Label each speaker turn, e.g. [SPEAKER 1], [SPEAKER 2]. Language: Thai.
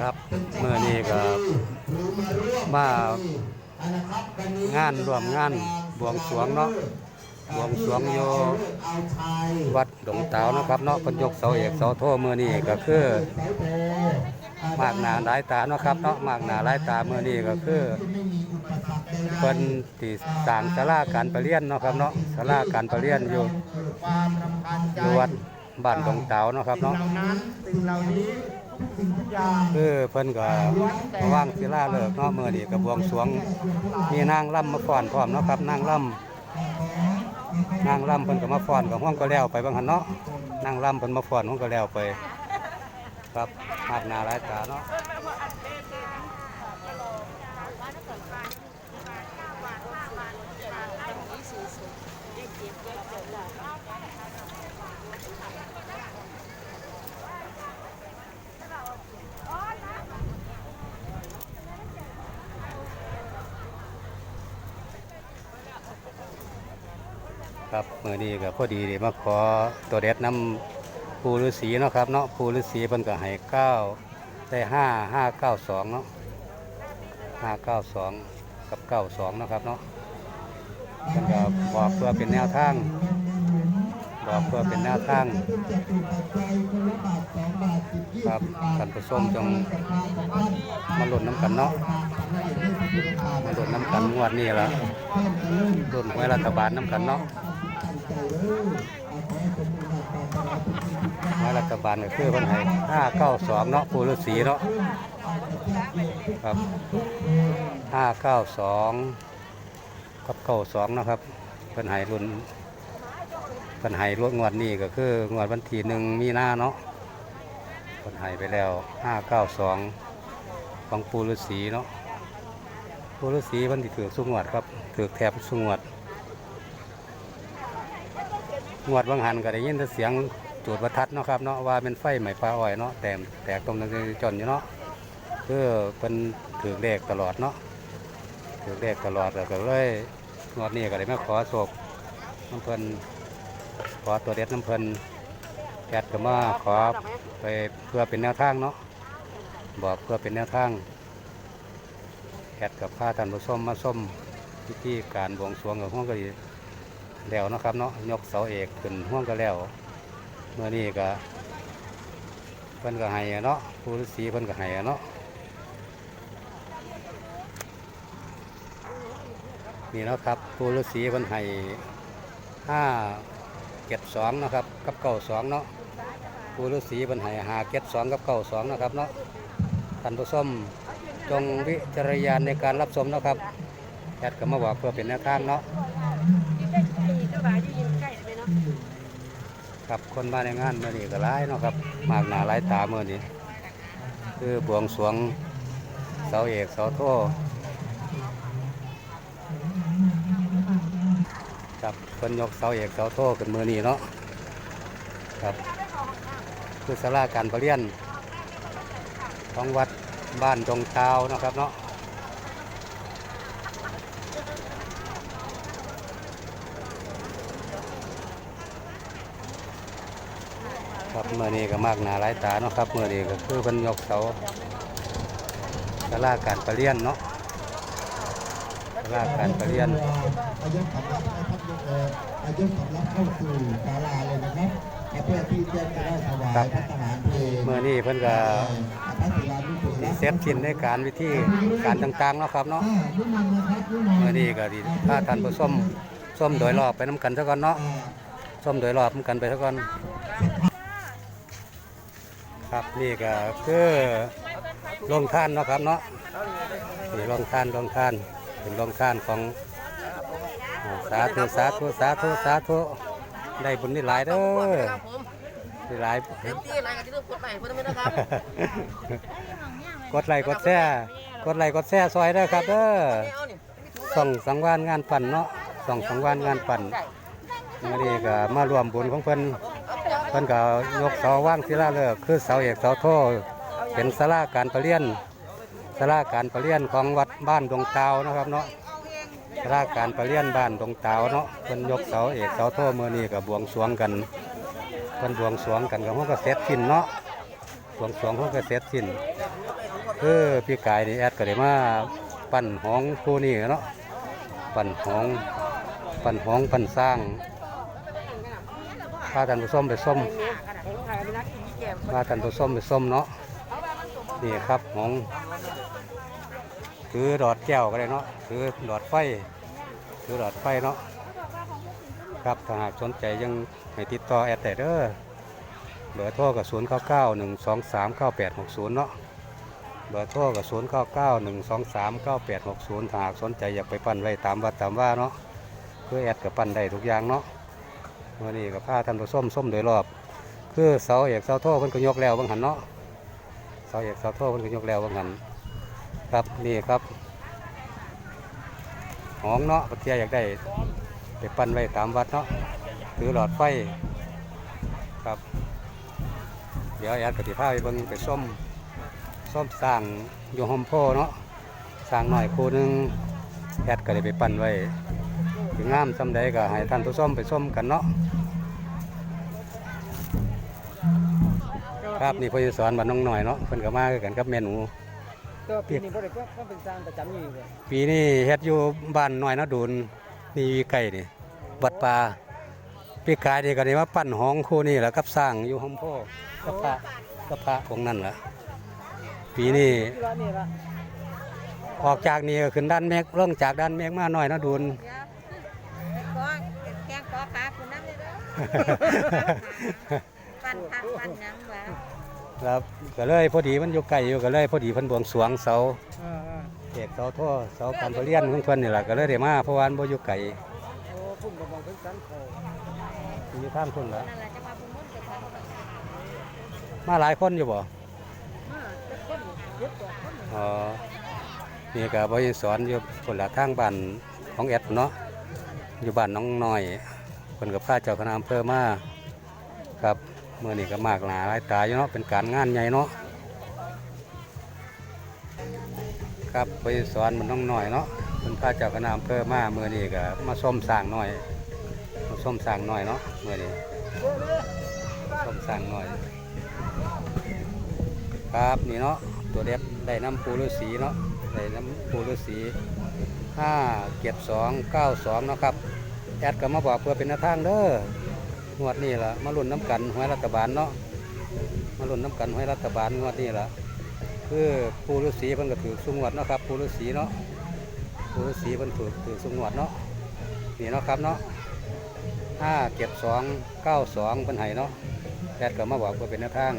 [SPEAKER 1] ครับเมื่อนี้ก็มางานรวมงานบวงสรวงเนาะบวงสรวงอยู่วัดดงเตาเนาะครับเนาะพนยกเสาเอกเสาโทเมื่อนี้ก็คือมากหนาหลายตาเนาะครับเนาะมากหนาหลายตาเมื่อนี้ก็คือเพิ่นที่สร้างศาลาการประเรียนเนาะครับเนาะศาลาการประเรียนอยู่อยู่วัดบ้านดงเตาเนาะครับเนาะ
[SPEAKER 2] เหล่านั้นสิ่งเหล่านี้ ทุกสิ่งทุกอย่าง
[SPEAKER 1] คือเพิ่นก็ว่างศิลาเลิกเนาะมื้อนี้ก็บวงสรวง มีนางล่ำมาฟ้อนพร้อมเนาะครับนางล่ำนางล่ำเพิ่นก็มาฟ้อนกับห้องก็แล้วไปบางหันเนาะนางล่ำเพิ่นมาฟ้อนห้องก็แล้วไป ครับมากนาหลายตาเนาะ ครับมือนี้ก็พอดีได้มาขอตัวเด็ดน้ำปูฤาษีเนาะครับเนาะปูฤาษีเพิ่นก็ให้เก้าได้ห้าห้าเก้าสองเนาะห้าเก้าสองกับเก้าสองเนาะครับเนาะเพิ่นก็บอกเพื่อเป็นแนวทางบอกเพื่อเป็นแนวทางครับท่านผู้ชมจงมาหลุ้นน้ำกันเนาะมาหลุ้นน้ำกันงวดนี้ละลุ้นไว้รัฐบาลน้ำกันเนาะ ไว้รัฐบาลก็คือคนไทยห้าเก้าสองเนาะปูฤาษีเนาะครับห้าเก้าสองกับเก้าสองนาะครับเป็นไห้รุ่นเป็นไห้รวดงวดนี้ก็คืองวดวันที่หนึ่งมีหน้าเนาะคนหายไปแล้ว592ของปูฤาษีเนาะปูฤาษีมันที่ถือสุงวดครับถือแถบสุงวด งวดบางหันก็ได้ยินแต่เสียงจูดประทัดเนาะครับเนาะว่าเป็นไฟไหม้ปลาอ้อยเนาะแตมแตกตรงนั้นจนอยู่เนาะคือเป็นถือเลขตลอดเนาะถือเลขตลอดแล้วก็เลยงวดนี้ก็ได้มาขอโศกน้ำเพลินขอตัวเด็ดน้ำเพลินแกดก็มาขอไปเพื่อเป็นแนวทางเนาะบอกเพื่อเป็นแนวทางแอดกับผ้าท่านผู้ชมมาส้มพิธีการบวงสรวงกับห้องก็ดี แล้วนะครับเนาะยกเสาเอกขึ้นห้องก็แล้วเมื่อนี้ก็เพิ่นก็ให้เนาะผู้ฤาษีเพิ่นก็ให้เนาะนี่เนาะครับผู้ฤาษีเพิ่นให้ห้าเจ็ดสองนะครับกับเก้าสองเนาะปูฤาษีบรรหายหาเก็ดสองกับเก้าสองนะครับเนาะท่านผู้ชมจงวิจารณญาณในการรับชมนะครับแอดก็มาบอกเพื่อเป็นแนวทางเนาะ ครับคนมาในงานเมื่อนี้ก็ร้ายเนาะครับมากหนาหลายตาเมื่อนี้คือบวงสรวงเสาเอกเสาโทครับคนยกเสาเอกเสาโทขึ้นมือนี้เนาะครับ คือสาราการประเรียนของวัดบ้านดงเตานะครับเนาะ ครับเมื่อนี้ก็มากหนาหลายตาเนาะครับเมื่อนี้ก็คือเป็นยกเสาสาราการประเรียนเนาะสาราการประเรียน
[SPEAKER 3] อายุสำรับนะครับอายุสำรับเข้าสู่ศาลาเลยนะครับเพื่อที่จะได้ถวายพระทหารเพลง
[SPEAKER 1] เมื่อนี้เพิ่นก็
[SPEAKER 3] พระศิลานุสุ
[SPEAKER 1] สิเซตชิ้นในการวิธีการต่างๆเนาะครับเนาะ
[SPEAKER 3] นิมนต์นะครับนิมนต์
[SPEAKER 1] เมื่อนี้ก็ดีถ้าท่านผู้ชมส้มโดยรอบไปน้ำกันซะก่อนเนาะส้มโดยรอบน้ำกันไปซะก่อน ครับนี่ก็คือโรงท่านเนาะครับเนาะนี่โรงท่านโรงท่านเป็นโรงท่านของอ่าสาธุสาธุสาธุสาธุได้บุญนี่หลายเด้อ
[SPEAKER 4] ครับผม
[SPEAKER 1] นี่หลาย
[SPEAKER 4] เต็มที่อะไรกันที่ต้องกดไปเพื่อนไม่นะครับ
[SPEAKER 1] กดไลค์กดแชร์กดไลค์กดแชร์ซอยเด้อครับเด้อ
[SPEAKER 4] เอานี่
[SPEAKER 1] ส่องสังวานงานปั่นเนาะส่องสังวานงานปั่นมื่อนี้ก็มารวมบุญของเพิ่น เพิ่นก็ยกเสาว่างศิลาฤกษ์คือเสาเอกเสาโทเป็นศาลาการประเรียนศาลาการประเรียนของวัดบ้านดงเตานะครับเนาะศาลาการประเรียนบ้านดงเตาเนาะเพิ่นยกเสาเอกเสาโทมื่อนี้ก็บวงสรวงกันเพิ่นบวงสรวงกันกับห้องก็เสร็จสิ้นเนาะบวงสรวงห้องก็เสร็จสิ้นคือพี่กายนี่แอดก็ได้มาปั้นหองคู่นี้เนาะปั้นหองปั้นหองปั้นสร้าง พาท่านผู้ชมไปส้มพาท่านผู้ชมไปส้มเนาะนี่ครับหองถือดอดแก้วก็ได้เนาะถือดอดไฟถือดอดไฟเนาะครับถ้าหากสนใจยังให้ติดต่อแอดแต่เด้อเบอร์โทรกับ0 9 9 1 2 3 9 8 6 0เก้าแปดหกศูนย์เนาะเบอร์โทรกับ0 9 9 1 2 3 9 8 6 0ถ้าหากสนใจอยากไปปั้นไว้ตามวัดตามว่าเนาะเพื่อแอดกับปั้นได้ทุกอย่างเนาะ วันนี้กับผ้าท่านผู้ส้มส้มโดยรอบ คือเสาเอกเสาโทเพิ่นก็ยกแล้วบางหันเนาะเสาเอกเสาโทเพิ่นก็ยกแล้วบางหันครับนี่ครับหองเนาะปัจจัยอยากได้ไปปั้นไว้ตามวัดเนาะถือหลอดไฟครับ เดี๋ยวแอดกติภาไปเบิ่งไปส้มส้มสร้างอยู่หอมโพเนาะสร้างหน่อยคู่นึงแอดก็ได้ไปปั้นไว้ ถึงงามซำใดก็ให้ท่านผู้ชมไปส้มกันเนาะครับนี่พอสอนบ้านน้องหน่อยเนาะเพิ่นก็มาคือกันกับแม่หนู
[SPEAKER 5] ก็ปีนี้บ่ได้ก็ก็เป็นสร้างประจำอยู่เลย
[SPEAKER 1] ปีนี้เฮ็ดอยู่บ้านน้อยนะดูนนี่อยู่ใกล้นี่วัดป่าปีกายนี่ก็ได้มาปั้นห้องคู่นี่แหละกับสร้างอยู่หอมโพกับพระกับพระองค์นั่นล่ะปีนี้
[SPEAKER 5] ที่ร้านนี่ละ
[SPEAKER 1] ออกจากนี่ก็ขึ้นด้านเมฆลงจากด้านเมฆมาหน่อยนะดูน
[SPEAKER 6] เดี๋ยวขอแกงขอขาคุณน้ำเลยเด้อ ปั่นผักปั่นหยังวะ
[SPEAKER 1] ครับก็เลยพอดีมันอยู่ไกลอยู่ก็เลยพอดีเพิ่นบวงสรวงเสา
[SPEAKER 5] อ่า
[SPEAKER 1] เอกเสาท่อเสาการประเรียนของเพิ่นนี่ล่ะก็เลยได้มาเพราะว่ามันบ่อยู่ไกล
[SPEAKER 5] ๆโอ้พุ่มก็มองถึงสันเขา
[SPEAKER 1] อยู่ทางคนละ
[SPEAKER 6] นั่นแหละจะมาพุ่มุ่นกับเขา
[SPEAKER 1] มาหลายคนอยู่บ่
[SPEAKER 5] มาจะคนเย็ดกว่าคน
[SPEAKER 1] อ๋อนี่ก็บ่ยังสอนอยู่คนละทางบ้านของแอดเนาะอยู่บ้านน้องน้อย เพิ่นก็พาเจ้าคณะอำเภอมาครับมื้อนี้ก็มากหลายหลายตาอยู่เนาะเป็นการงานใหญ่เนาะครับไปสอนมันน้องหน่อยเนาะเป็นพระเจ้าคณะอำเภอมาเมื่อนี้ก็มาส้มสร้างหน่อยมาส้มสร้างหน่อยเนาะเมื่อนี้ส้มสร้างหน่อย ครับนี่เนาะตัวเด็บได้น้ำปูฤาษีเนาะได้น้ำปูฤาษีห้าเจ็ดสองเก้าสองเนาะครับ แอดก็มาบอกเพื่อเป็นแนวทางเด้องวดนี้ล่ะมาลุ้นน้ำกันหวยรัฐบาลเนาะมาลุ้นน้ำกันหวยรัฐบาลงวดนี้ล่ะคือปูฤาษีเพิ่นก็ถือสุงวดเนาะครับปูฤาษีเนาะปูฤาษีเพิ่นถือถือสุงวดเนาะนี่เนาะครับเนาะห้าเก็บสองเก้าสองเพิ่นให้เนาะแอดก็มาบอกว่าเป็นแนวทาง